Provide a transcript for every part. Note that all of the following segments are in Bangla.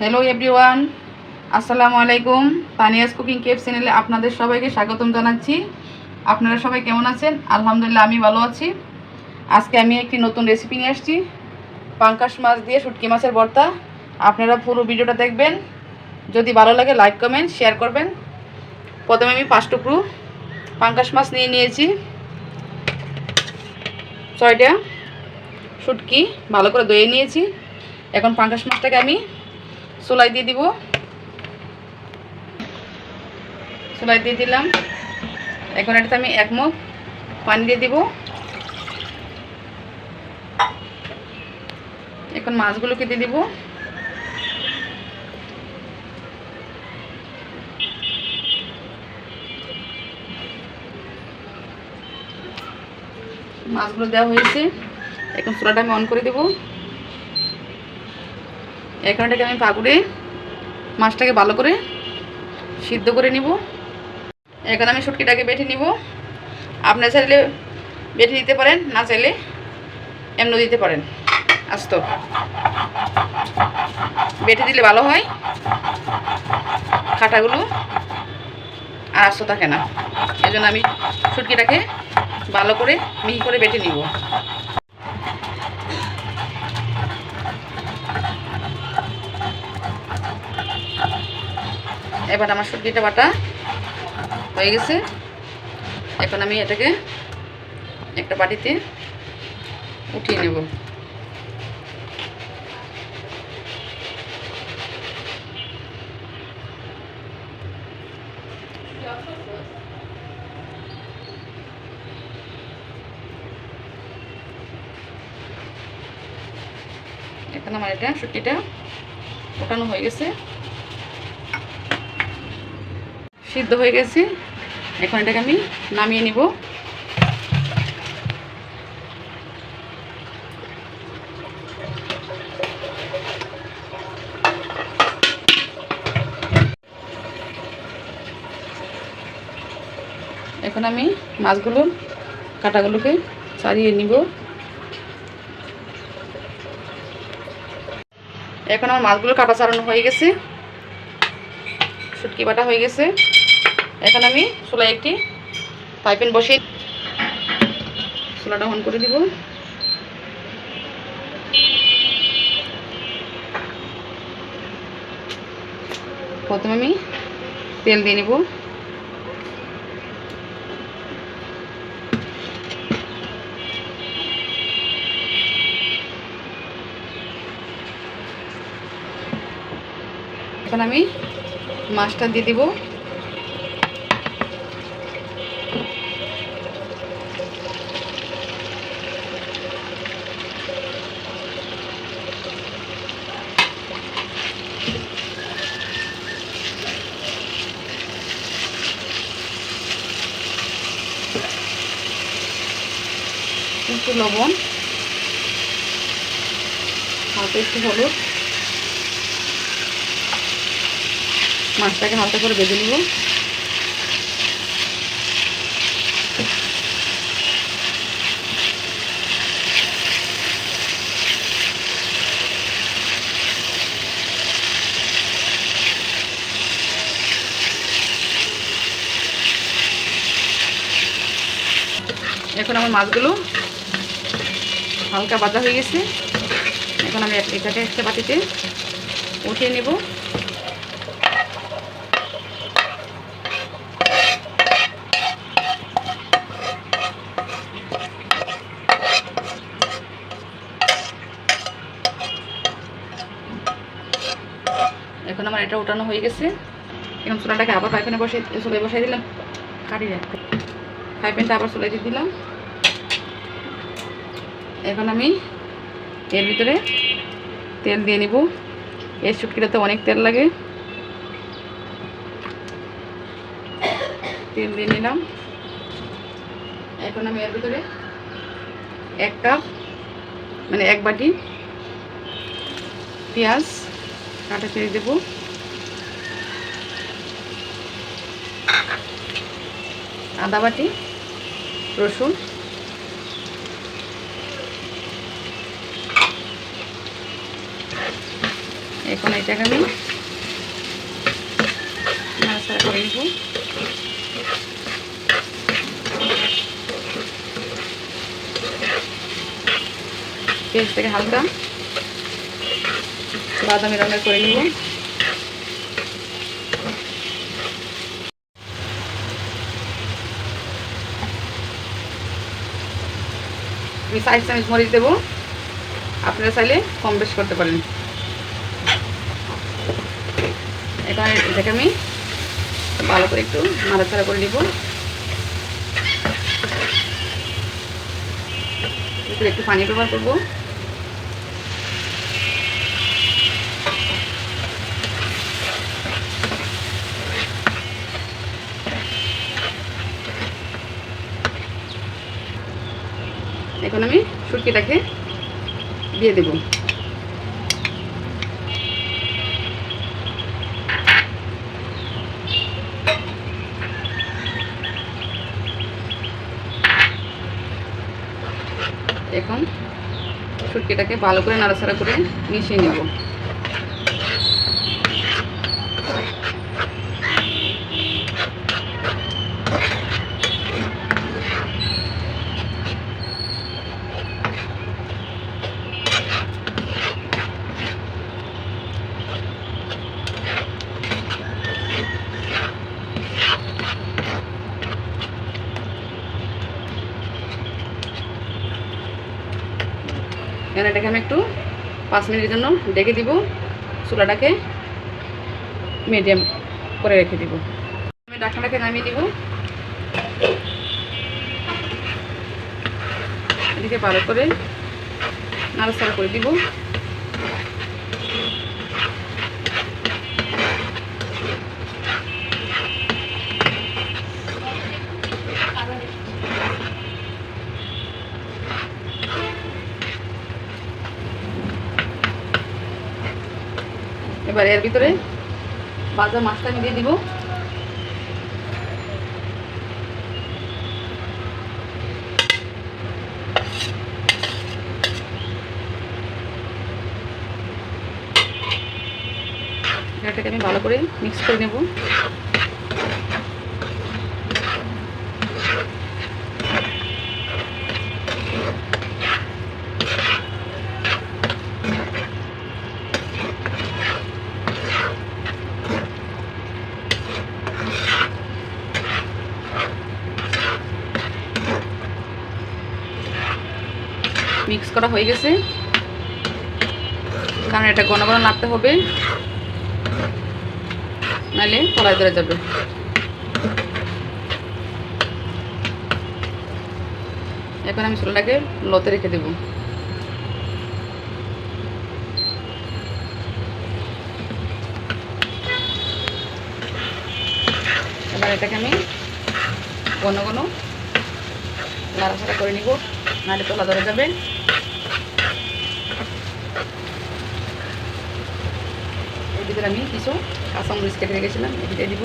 হ্যালো এভরিওয়ান আসসালামু আলাইকুম পানিয়াস কুকিং কেপ চ্যানেলে আপনাদের সবাইকে স্বাগতম জানাচ্ছি। আপনারা সবাই কেমন আছেন? আলহামদুলিল্লাহ, আমি ভালো আছি। আজকে আমি একটি নতুন রেসিপি নিয়ে আসছি। পাঙ্কাশ মাছ দিয়ে শুটকি মাছের ভর্তা। আপনারা পুরো ভিডিওটা দেখবেন। যদি ভালো লাগে লাইক কমেন্ট শেয়ার করবেন। প্রথমে আমি পাঁচ টুকরো পাঙ্কাশ মাছ নিয়ে নিয়েছি। ছয়টা শুটকি ভালো করে ধুয়ে নিয়েছি। এখন পাঙ্কাশ মাছটাকে আমি চুলাই দিয়ে দিব। চুলাই দিয়ে দিলাম। এখন এটাতে আমি এক মুখ পানি দিয়ে দিব। এখন মাছগুলোকে দিয়ে দিব। মাছগুলো দেওয়া হয়েছে। এখন চুলাটা আমি অন করে দেব। এখন এটাকে আমি পাকুড়ে মাছটাকে ভালো করে সিদ্ধ করে নিব। এখন আমি শুটকিটাকে বেটে নিব। আপনার চাইলে বেটে দিতে পারেন, না চাইলে এমন দিতে পারেন। আস্ত। বেটে দিলে ভালো হয়। খাটাগুলো আর আস্ত থাকে না। এই জন্য আমি শুটকিটাকে ভালো করে মিহি করে বেটে নিব। এবার আমার সবজিটা বাটা হয়ে গেছে। এখন আমি এটাকে একটা বাটিতে উঠিয়ে নেব। এখন আমার এটা সুটিটা ওঠানো হয়ে গেছে। সিদ্ধ হয়ে গেছে। এখন এটাকে আমি নামিয়ে নিব। এখন আমি মাছগুলো, কাটাগুলোকে ছাড়িয়ে নিব। এখন আমার মাছগুলো কাটা ছাড়ানো হয়ে গেছে। শুটকি বাটা হয়ে গেছে। এখন আমি চুলায় একটি পাইপেন বসে চুলাটা অন করে দিব। প্রথমে আমি তেল দিয়ে নিব। এখন আমি মাছটা দিয়ে দিব। একটু লবণ হাতে একটু হলুদ। মাছটাকে হালকা করে বেঁধে নিব। এখন আমার মাছগুলো হালকা বাজা হয়ে গেছে। এখন আমি এটাকে একটা বাটিতে উঠিয়ে নেব। এখন আমার এটা উঠানো হয়ে গেছে। এখন চুলাটাকে আবার পাইপেনে বসে চুলে বসাই দিলাম। কাটি পাইপেনটা আবার চুলে দিয়ে দিলাম। এখন আমি এর ভিতরে তেল দিয়ে নিব। এই শুটকিটাতে অনেক তেল লাগে। তেল দিয়ে নিলাম। এখন আমি এর ভিতরে এক কাপ মানে এক বাটি পেঁয়াজ কাটা ছেড়ে দেবো। আদা বাটি রসুন। এখন এটাকে আমি নাড়াচাড়া করে নিব। পেঁয়াজটাকে হালকা বাদামি রঙের করে নিব। আমি সাইজ চামচ মরিচ দেবো। আপনারা চাইলে কম বেশ করতে পারেন। এখানে এটাকে আমি ভালো করে একটু নাড়াচাড়া করে নিব। একটু একটু পানি ব্যবহার করব। এখন আমি শুটকিটাকে দিয়ে দেব। এখন শুটকিটাকে ভালো করে নাড়াচাড়া করে মিশিয়ে নেব। এখানে এটাকে আমি একটু পাঁচ মিনিটের জন্য ডেকে দিব, চুলাটাকে মিডিয়াম করে রেখে দিব। আমি ডাকনাটাকে নামিয়ে দিব। এদিকে ভালো করে নাড়াচাড়া করে দিব। এবার এর ভিতরে ভাজা মাছটা আমি দিয়ে দিব। এটাকে আমি ভালো করে মিক্স করে নেব। মিক্স করা হয়ে গেছে। কারণ এটা ঘন ঘন নাড়তে হবে। নাহলে কড়াই ধরে যাবে। এখন আমি ছোলাটাকে লতে রেখে দেব। এবার এটাকে আমি ঘন ঘন নাড়াচাড়া করে নিব। নাড়ে তোলা ধরে যাবে। ভিতরে আমি কিছু কাঁচামরিচ কেটে রেখেছিলাম এটি দিব।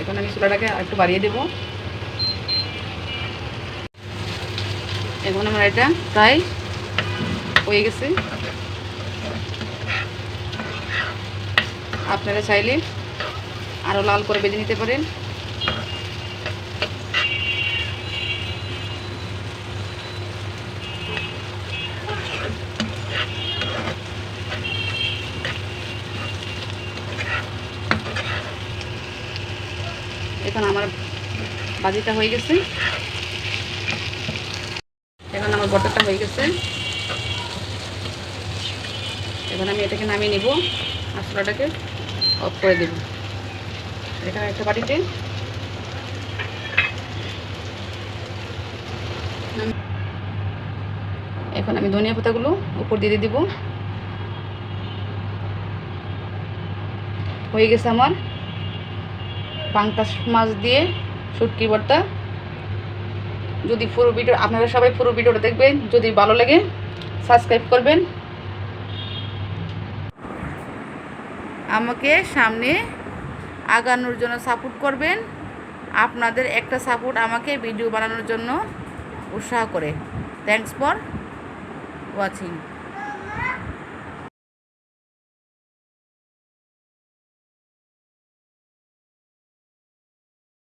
এখন আমি চুলাটাকে একটু বাড়িয়ে দেবো। এখন আমার এটা প্রায় হয়ে গেছে। আপনারা চাইলে আরও লাল করে বেজে নিতে পারেন। এখন আমার বাজিটা হয়ে গেছে। আমার বটরটা হয়ে গেছে। এখন আমি এটাকে নামিয়ে নিব, মশলাটাকে অফ করে দেব। এখানে একটা বাটিতে। এখন আমি ধনিয়া পাতাগুলো উপর দিয়ে দিব। হয়ে গেছে আমার পাঙ্কাশ মাছ দিয়ে শুটকি ভর্তা যদি পুরো ভিডিও, আপনারা সবাই পুরো ভিডিওটা দেখবেন। যদি ভালো লাগে সাবস্ক্রাইব করবেন। আমাকে সামনে আগানোর জন্য সাপোর্ট করবেন। আপনাদের একটা সাপোর্ট আমাকে ভিডিও বানানোর জন্য উৎসাহ করে। Thanks for watching